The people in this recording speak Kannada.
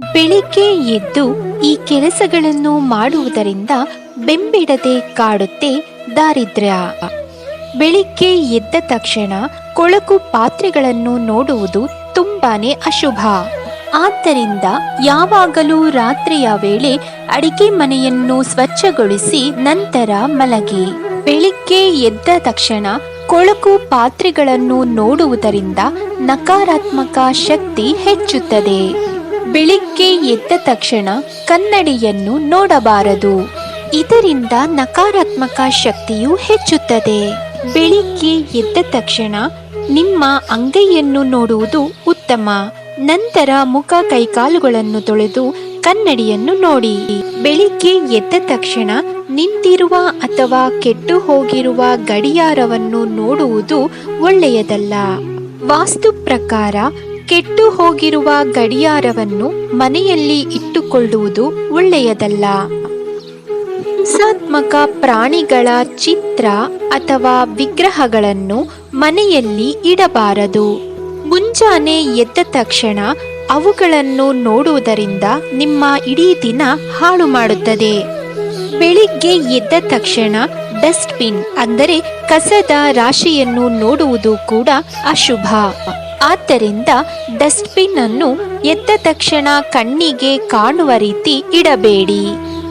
ಬೆಳಿಗ್ಗೆ ಎದ್ದು ಈ ಕೆಲಸಗಳನ್ನು ಮಾಡುವುದರಿಂದ ಬೆಂಬಿಡದೆ ಕಾಡುತ್ತೆ ದಾರಿದ್ರ್ಯ. ಬೆಳಿಗ್ಗೆ ಎದ್ದ ತಕ್ಷಣ ಕೊಳಕು ಪಾತ್ರೆಗಳನ್ನು ನೋಡುವುದು ತುಂಬಾನೇ ಅಶುಭ. ಆದ್ದರಿಂದ ಯಾವಾಗಲೂ ರಾತ್ರಿಯ ವೇಳೆ ಅಡಿಗೆ ಮನೆಯನ್ನು ಸ್ವಚ್ಛಗೊಳಿಸಿ ನಂತರ ಮಲಗಿ. ಬೆಳಿಗ್ಗೆ ಎದ್ದ ತಕ್ಷಣ ಕೊಳಕು ಪಾತ್ರೆಗಳನ್ನು ನೋಡುವುದರಿಂದ ನಕಾರಾತ್ಮಕ ಶಕ್ತಿ ಹೆಚ್ಚುತ್ತದೆ. ಬೆಳಿಗ್ಗೆ ಎದ್ದ ತಕ್ಷಣ ಕನ್ನಡಿಯನ್ನು ನೋಡಬಾರದು. ಇದರಿಂದ ನಕಾರಾತ್ಮಕ ಶಕ್ತಿಯು ಹೆಚ್ಚುತ್ತದೆ. ಬೆಳಿಗ್ಗೆ ಎದ್ದ ತಕ್ಷಣ ನಿಮ್ಮ ಅಂಗೈಯನ್ನು ನೋಡುವುದು ಉತ್ತಮ. ನಂತರ ಮುಖ ಕೈಕಾಲುಗಳನ್ನು ತೊಳೆದು ಕನ್ನಡಿಯನ್ನು ನೋಡಿ. ಬೆಳಿಗ್ಗೆ ಎದ್ದ ತಕ್ಷಣ ನಿಂತಿರುವ ಅಥವಾ ಕೆಟ್ಟು ಹೋಗಿರುವ ಗಡಿಯಾರವನ್ನು ನೋಡುವುದು ಒಳ್ಳೆಯದಲ್ಲ. ವಾಸ್ತು ಪ್ರಕಾರ ಕೆಟ್ಟು ಹೋಗಿರುವ ಗಡಿಯಾರವನ್ನು ಮನೆಯಲ್ಲಿ ಇಟ್ಟುಕೊಳ್ಳುವುದು ಒಳ್ಳೆಯದಲ್ಲ. ಹಿಂಸಾತ್ಮಕ ಪ್ರಾಣಿಗಳ ಚಿತ್ರ ಅಥವಾ ವಿಗ್ರಹಗಳನ್ನು ಮನೆಯಲ್ಲಿ ಇಡಬಾರದು. ಮುಂಜಾನೆ ಎದ್ದ ತಕ್ಷಣ ಅವುಗಳನ್ನು ನೋಡುವುದರಿಂದ ನಿಮ್ಮ ಇಡೀ ದಿನ ಹಾಳು ಮಾಡುತ್ತದೆ. ಬೆಳಿಗ್ಗೆ ಎದ್ದ ತಕ್ಷಣ ಡಸ್ಟ್ಬಿನ್, ಅಂದರೆ ಕಸದ ರಾಶಿಯನ್ನು ನೋಡುವುದು ಕೂಡ ಅಶುಭ. ಆದ್ದರಿಂದ ಡಸ್ಟ್ಬಿನ್ ಅನ್ನು ಎದ್ದ ತಕ್ಷಣ ಕಣ್ಣಿಗೆ ಕಾಣುವ ರೀತಿ ಇಡಬೇಡಿ.